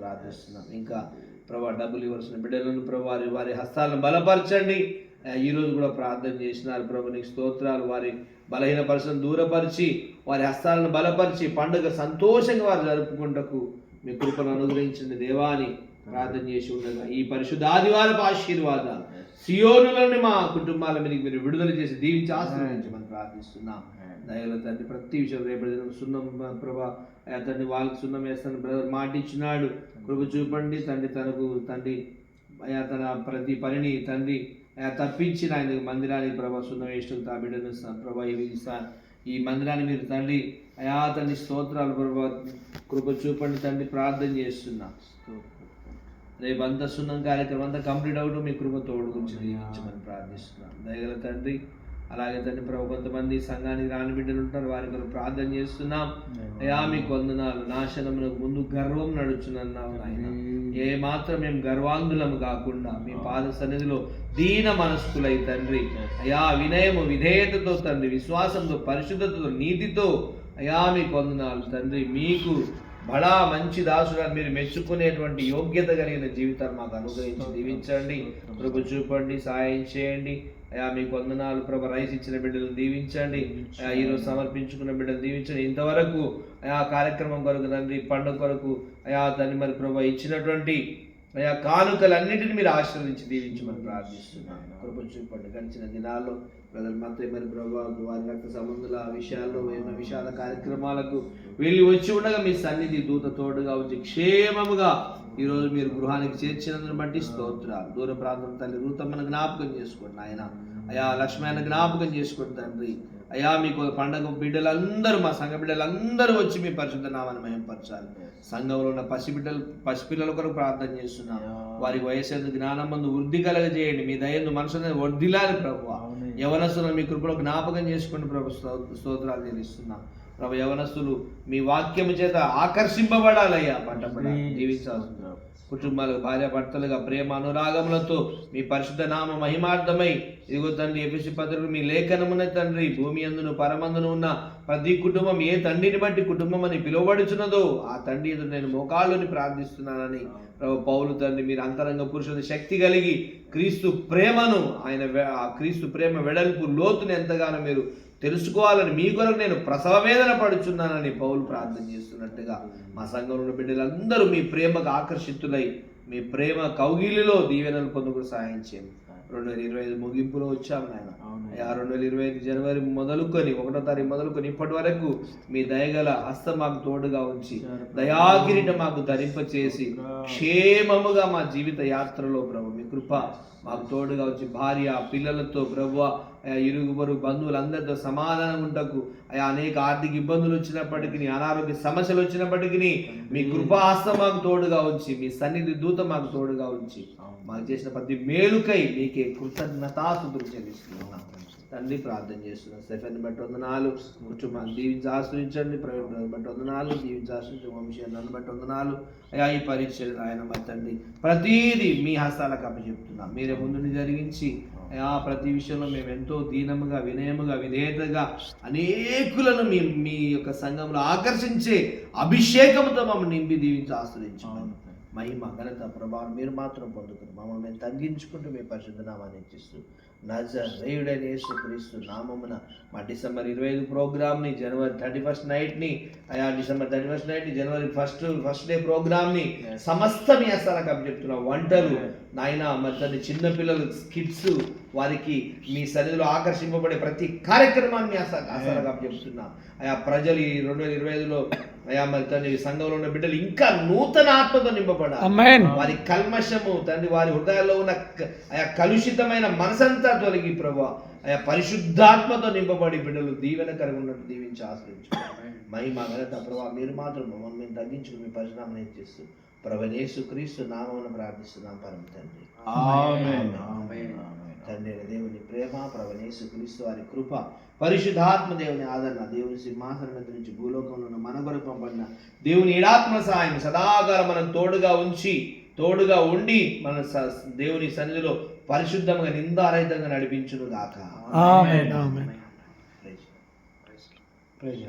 ప్రార్థిస్తున్నాం. ఇంకా ప్రభా డబ్బులు ఇవ్వాల్సిన బిడ్డలను ప్రభు వారి వారి హస్తాలను బలపరచండి. ఈరోజు ఈ కూడా ప్రార్థన చేసినారు ప్రభు నీకు స్తోత్రాలు. వారి బలహీన పరిస్థితులను దూరపరిచి వారి హస్తాలను బలపరిచి పండుగ సంతోషంగా వారు జరుపుకుంటకు మీ కృపను అనుగ్రహించండి దేవాని ప్రార్థన చేసి ఉండగా. ఈ పరిశుద్ధ ఆదివారపు ఆశీర్వాదాలు. సియోనులని మా కుటుంబాల మీదకి మీరు విడుదల చేసి దీవించి ఆశ్రయించమని ప్రార్థిస్తున్నాం. దయల తండ్రి ప్రతి విషయం రేపటి సున్నం ప్రభా తండ్రి వాళ్ళకి సున్నం వేస్తాను బ్రదర్ మాట ఇచ్చినాడు కృప చూపండి. తండ్రి తనకు తండ్రి అయా తన ప్రతి పనిని తండ్రి తప్పించిన ఆయన మందిరానికి ప్రభా సున్నం వేసిన తా బిడ్డను ప్రభా ఈ మందిరాన్ని మీరు తండ్రి అయా తండ్రి స్తోత్రాలు ప్రభా కృప చూపండి తండ్రి ప్రార్థన చేస్తున్నా. రేపు అంతా సున్నం కార్యక్రమం అంతా కంప్లీట్ అవుతూ మీ కృప తోడు గురించి దీవించమని ప్రార్థిస్తున్నాం. దయగల తండ్రి అలాగే తండ్రి ప్రభు కొంతమంది సంఘానికి రాని బిడ్డలు ఉంటారు వారి కొరకు ప్రార్థన చేస్తున్నాం. అయా మీకు వందనాలు. నాశనమునకు ముందు గర్వం నడుచునన్నావు నాయన. ఏ మాత్రం మేము గర్వాంధులము కాకుండా మీ పాద సన్నిధిలో దీన మనస్కులై తండ్రి. అయా వినయము విధేయతతో తండ్రి విశ్వాసంతో పరిశుద్ధతతో నీతితో అయా మీకు వందనాలు తండ్రి. మీకు బడా మంచి దాసుగా మీరు మెచ్చుకునేటువంటి యోగ్యత కలిగిన జీవితాన్ని మాకు అనుగ్రహించి దీవించండి. ప్రభు చూపండి సాయం చేయండి. అయా మీకు వందనాలు. ప్రభు రైస్ ఇచ్చిన బిడ్డలు దీవించండి. అయా ఈరోజు సమర్పించుకున్న బిడ్డలు దీవించండి. ఇంతవరకు అయా కార్యక్రమం కొరకు తండ్రి పండుగ కొరకు అయా తండ్రి మరి ప్రభు ఇచ్చినటువంటి అయా కానుకలన్నింటిని మీరు ఆశీర్వదించి దీవించమని ప్రార్థిస్తున్నాను. కృప చూపండి. గడిచిన దినాల్లో ప్రజలు మత మరి ప్రభావం వారి రక్త సంబంధుల విషయాల్లో ఏమైనా విషయాల కార్యక్రమాలకు వెళ్ళి వచ్చి ఉండగా మీ సన్నిధి దూత తోడుగా వచ్చి క్షేమముగా ఈరోజు మీరు గృహానికి చేర్చినందుని బట్టి స్తోత్రాలు. దూర ప్రాంతం తల్లి రూతమ్మను జ్ఞాపకం చేసుకోండి ఆయన అయా లక్ష్మణ జ్ఞాపకం చేసుకోండి తండ్రి. అయా మీకు పండగ బిడ్డలందరూ మా సంఘ బిడ్డలందరూ వచ్చి మీ పరిశుద్ధ నామాన్ని మయంపరచాలి సంఘంలో ఉన్న పసిబిడ్డలు పసిపిల్లల కొరకు ప్రార్థన చేస్తున్నాం. వారి వయసు జ్ఞానమందు వృద్ధి కలగజేయండి. మీ దయందు మనసు వర్ధిల్లాలి ప్రభు యవనస్తులను మీ కృపలో జ్ఞాపకం చేసుకోండి ప్రభు స్తోత్ర- స్తోత్రాలు చెల్లిస్తున్నాం. ప్రభు యవనస్తులు మీ వాక్యము చేత ఆకర్షింపబడాలయ్యా పట్టబడాలి దీవించాల్సింది కుటుంబాలకు భార్య భర్తలుగా ప్రేమ అనురాగములతో మీ పరిశుద్ధ నామ మహిమార్థమై. ఇదిగో తండ్రి ఎపిసి పత్రిక మీ లేఖనమున తండ్రి భూమి అందును పరమందును ఉన్న ప్రతి కుటుంబం ఏ తండ్రిని బట్టి కుటుంబం అని పిలువబడుచున్నదో ఆ తండ్రి ఎదురు నేను మోకాళ్ళని ప్రార్థిస్తున్నానని. ప్రభు పౌలు తండ్రి మీరు అంతరంగ పురుషుని శక్తి కలిగి క్రీస్తు ప్రేమను ఆయన క్రీస్తు ప్రేమ వెడల్పు లోతుని ఎంతగానో మీరు తెలుసుకోవాలని మీ కొరకు నేను ప్రసవ వేదన పడుచున్నానని పౌలు ప్రార్థన చేస్తున్నట్టుగా మా సంఘంలో బిడ్డలందరూ మీ ప్రేమకు ఆకర్షితులై మీ ప్రేమ కౌగిలిలో దీవెనలు పొందుకు సహాయం చేయండి. రెండు వేల ఇరవై ఐదు ముగింపులో వచ్చాము నాయన. రెండు వేల ఇరవై ఐదు జనవరి మొదలుకొని ఒకటో తారీఖు మొదలుకొని ఇప్పటి వరకు మీ దయగల హస్తం మాకు తోడుగా ఉంచి దయాగిరిని మాకు ధరింపచేసి క్షేమముగా మా జీవిత యాత్రలో ప్రభు మీ కృప మాకు తోడుగా వచ్చి భార్య పిల్లలతో ప్రభు ఇరుగు పొరుగు బంధువులందరితో సమాధానం ఉంటకు అయా అనేక ఆర్థిక ఇబ్బందులు వచ్చినప్పటికీ అనారోగ్య సమస్యలు వచ్చినప్పటికీ మీ కృపాస్తం మాకు తోడుగా ఉంచి మీ సన్నిధి దూత మాకు తోడుగా ఉంచి మాకు చేసిన ప్రతి మేలుకై మీకే కృతజ్ఞతాస్తుతులు చెల్లిస్తున్నాం. తండ్రి ప్రార్థన చేస్తున్నాం స్టెఫెన్ బట్టి వందనాలు. కుటుంబాన్ని దీవించి ఆశ్రయించండి. ప్రవీణ్ బట్టి వందనాలు. దీవించి ఆశ్రయించండి. వంశీ నన్ను బట్టి వందనాలు. అయా ఈ పరీక్షలు ఆయన మా తండ్రి. ప్రతీది మీ హస్తాలకు అప్పచెప్తున్నాం. మీరే ముందుని జరిగించి అయా ప్రతి విషయంలో మేము ఎంతో దీనముగా వినయముగా విధేయతగా అనేకులను మీ మీ యొక్క సంఘంలో ఆకర్షించే అభిషేకంతో మమ్మల్ని నింపి దీవించి ఆశ్రయించాము మహిమ ఘనత ప్రభావం మీరు మాత్రం పొందుకుని మమ్మల్ని మేము తగ్గించుకుంటూ మీ పరిశుద్ధ నామాన్ని ఇచ్చిస్తూ నజరేయుడైన యేసు క్రీస్తు నామమున మా డిసెంబర్ ఇరవై ఐదు ప్రోగ్రామ్ని జనవరి థర్టీ ఫస్ట్ నైట్ని అయా డిసెంబర్ థర్టీ ఫస్ట్ నైట్ని జనవరి ఫస్ట్ ఫస్ట్ డే ప్రోగ్రామ్ని సమస్త మీ హస్తాలకు అప్పచెప్తున్నా వంటలు నాయన మరి తండ్రి చిన్నపిల్లలు స్కిట్స్ వారికి మీ సన్నిధిలో ఆకర్షింపబడే ప్రతి కార్యక్రమాన్ని హస్తాలకు అప్పచెప్తున్నా అయా ప్రజలు ఈ రెండు వేల ఇరవై ఐదులో అయా మరి తండ్రి సంఘంలో ఉన్న బిడ్డలు ఇంకా నూతన ఆత్మతో నింపబడాలి. వారి కల్మషము తండ్రి వారి హృదయాల్లో ఉన్న ఆయా కలుషితమైన మనసంతా తొలగి ప్రభు ఆయా పరిశుద్ధాత్మతో నింపబడి బిడ్డలు దీవెనకరంగా ఉన్నట్టు దీవించి ఆశ్రయించు మహిమ ఘనత ప్రభావ మీరు మాత్రం మమ్మల్ని మేము తగ్గించుకుని మీ పరిశ్రమను ఇచ్చేస్తూ ప్రభనేసు క్రీస్తు నామమున ప్రార్థిస్తున్నాం పరమ తండ్రి. తండ్రి దేవుని ప్రేమ ప్రభనేసు క్రీస్తు వారి కృప పరిశుద్ధాత్మ దేవుని ఆదరణ దేవుని సింహాసనం నుంచి భూలోకంలో మన కొరకు పంపడిన దేవుని ఏడాత్మ సహాయం సదాకాలం మనం తోడుగా ఉంచి తోడుగా ఉండి మన దేవుని సన్నిధిలో పరిశుద్ధంగా నిందారహితంగా నడిపించును గాక ప్రైజ్. ప్రైజ్.